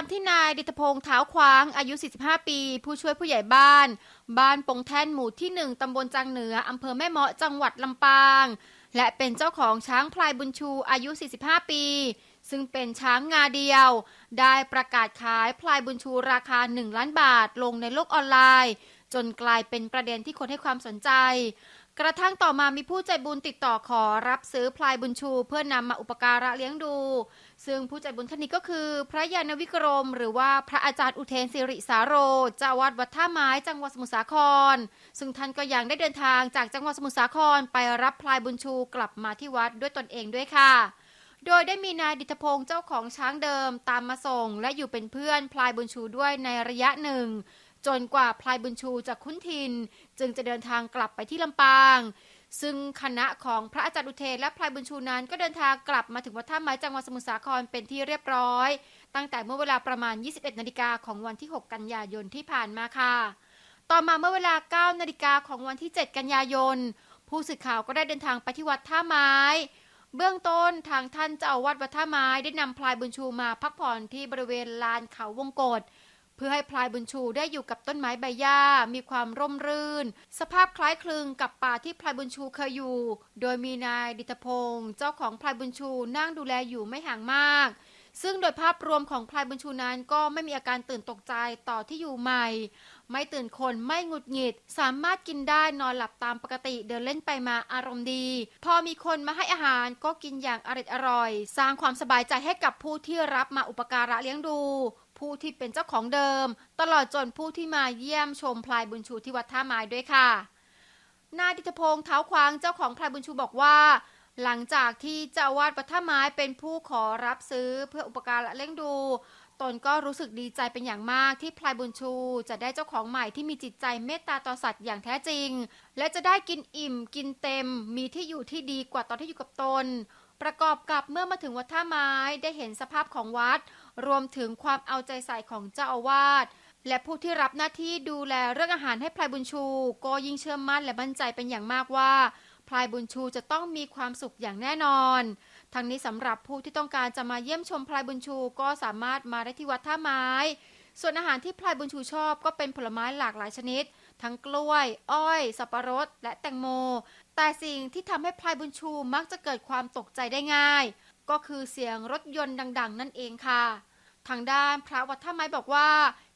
ามที่นายดิตพงษ์เท้าควาง อายุ 45 ปี ผู้ช่วยผู้ใหญ่บ้าน บ้านปงแท่นหมู่ที่ 1 ตำบลจังเหนือ อำเภอแม่เมาะจังหวัดลำปาง และเป็นเจ้าของช้างพลายบุญชู อายุ 45 ปี ซึ่งเป็นช้างงาเดียว ได้ประกาศขายพลายบุญชูราคา 1 ล้านบาทลงในโลกออนไลน์ จนกลายเป็นประเด็นที่คนให้ความสนใจ กระทั่งต่อมามีผู้ใจบุญติดต่อขอรับซื้อพลายบุญชู เพื่อนำมาอุปการะเลี้ยงดู ซึ่งผู้ใจบุญท่านนี้ก็คือ พระยานวิกรม หรือว่าพระอาจารย์อุเทนสิริสาโรเจ้าวาดวัดท่าไม้จังหวัดสมุทรสาคร ซึ่งท่านก็ยังได้เดินทางจากจังหวัดสมุทรสาครไปรับพลายบุญชูกลับมาที่วัดด้วยตนเองด้วยค่ะโดยได้มีนายดิตพงษ์เจ้าของช้างเดิมตามมาส่ง และอยู่เป็นเพื่อนพลายบุญชูด้วยในระยะหนึ่ง จนกว่าพลายบุญชูจะคุ้นทิน จึงจะเดินทางกลับไปที่ลำปาง ซึ่งคณะของพระอาจารย์อุเทนและพลายบุญชูนั้นก็เดินทางกลับมาถึงวัดท่าไม้จังหวัดสมุทรสาครเป็นที่เรียบร้อย ตั้งแต่เมื่อเวลาประมาณ 21นาฬิกาของวันที่ 6 กันยายนที่ผ่านมาค่ะ ต่อมาเมื่อเวลา 9นาฬิกาของวันที่ 7 กันยายน ผู้สื่อข่าวก็ได้เดินทางไปที่วัดท่าไม้เบื้องต้นทางท่านเจ้าอาวาสวัดท่าไม้ได้นำพลายบุญชูมาพักผ่อนที่บริเวณลานเขาวงกฏ พื่อให้พลายบุญชูได้อยู่กับต้นไม้ใบหญ้า มีความร่มรื่น สภาพคล้ายคลึงกับป่าที่พลายบุญชูเคยอยู่ โดยมีนายดิตพงศ์เจ้าของพลายบุญชูนั่งดูแลอยู่ไม่ห่างมาก ซึ่งโดยภาพรวมของพลายบุญชูนั้นก็ไม่มีอาการตื่นตกใจต่อที่อยู่ใหม่ ไม่ตื่นคนไม่หงุดหงิด สามารถกินได้นอนหลับตามปกติเดินเล่นไปมาอารมณ์ดี พอมีคนมาให้อาหารก็กินอย่างอร่อยอร่อยสร้างความสบายใจให้กับผู้ที่รับมาอุปการะเลี้ยงดู ผู้ที่เป็นเจ้าของเดิม ตลอดจนผู้ที่มาเยี่ยมชมพลายบุญชูที่วัดท่าไม้ด้วยค่ะ นายดิตพงษ์เท้าควางเจ้าของพลายบุญชูบอกว่า หลังจากที่เจ้าวาดวัดท่าไม้เป็นผู้ขอรับซื้อเพื่ออุปการะเลี้ยงดูตนก็รู้สึกดีใจเป็นอย่างมากที่พลายบุญชู จะได้เจ้าของใหม่ที่มีจิตใจเมตตาต่อสัตว์อย่างแท้จริง และจะได้กินอิ่มกินเต็ม มีที่อยู่ที่ดีกว่าตอนที่อยู่กับตน ประกอบกับเมื่อมาถึงวัดท่าไม้ได้เห็นสภาพของวัด รวมถึงความเอาใจใส่ของเจ้าอาวาสและผู้ที่รับหน้าที่ดูแลเรื่องอาหารให้พลายบุญชู ก็ยิ่งเชื่อมั่นและมั่นใจเป็นอย่างมากว่าพลายบุญชูจะต้องมีความสุขอย่างแน่นอน ทั้งนี้สำหรับผู้ที่ต้องการจะมาเยี่ยมชมพลายบุญชูก็สามารถมาได้ที่วัดท่าไม้ ส่วนอาหารที่พลายบุญชูชอบก็เป็นผลไม้หลากหลายชนิด ทั้งกล้วย อ้อย สับปะรด และแตงโม แต่สิ่งที่ทำให้พลายบุญชูมักจะเกิดความตกใจได้ง่าย ก็คือเสียงรถยนต์ดัง ๆ นั่นเองค่ะ ทางด้านพระวัดท่าไม้บอกว่า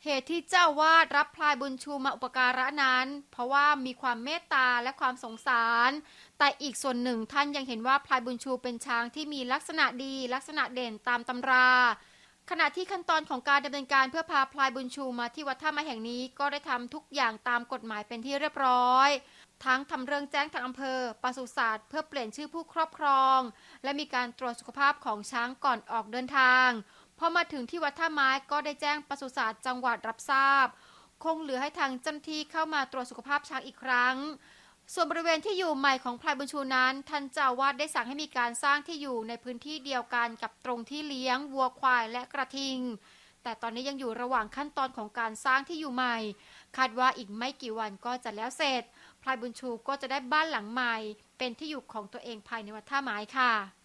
เหตุที่เจ้าวาดรับพลายบุญชูมาอุปการะนั้น เพราะว่ามีความเมตตาและความสงสาร แต่อีกส่วนหนึ่งท่านยังเห็นว่าพลายบุญชูเป็นช้างที่มีลักษณะดีลักษณะเด่นตามตำรา ขณะที่ขั้นตอนของการดำเนินการเพื่อพาพลายบุญชูมาที่วัดท่าไม้แห่งนี้ก็ได้ทำทุกอย่างตามกฎหมายเป็นที่เรียบร้อย ทั้งทำเรื่องแจ้งทางอำเภอปศุสัตว์เพื่อเปลี่ยนชื่อผู้ครอบครอง และมีการตรวจสุขภาพของช้างก่อนออกเดินทางพอมาถึงที่วัดท่าไม้ก็ได้แจ้งปศุสัตว์จังหวัดรับทราบ คงเหลือให้ทางเจ้าหน้าที่เข้ามาตรวจสุขภาพช้างอีกครั้ง ส่วนบริเวณที่อยู่ใหม่ของพลายบุญชูนั้น ท่านเจ้าวาดได้สั่งให้มีการสร้างที่อยู่ในพื้นที่เดียวกันกับตรงที่เลี้ยงวัวควายและกระทิง แต่ตอนนี้ยังอยู่ระหว่างขั้นตอนของการสร้างที่อยู่ใหม่ คาดว่าอีกไม่กี่วันก็จะแล้วเสร็จพลายบุญชูก็จะได้บ้านหลังใหม่ เป็นที่อยู่ของตัวเองภายในวัดท่าไม้ค่ะ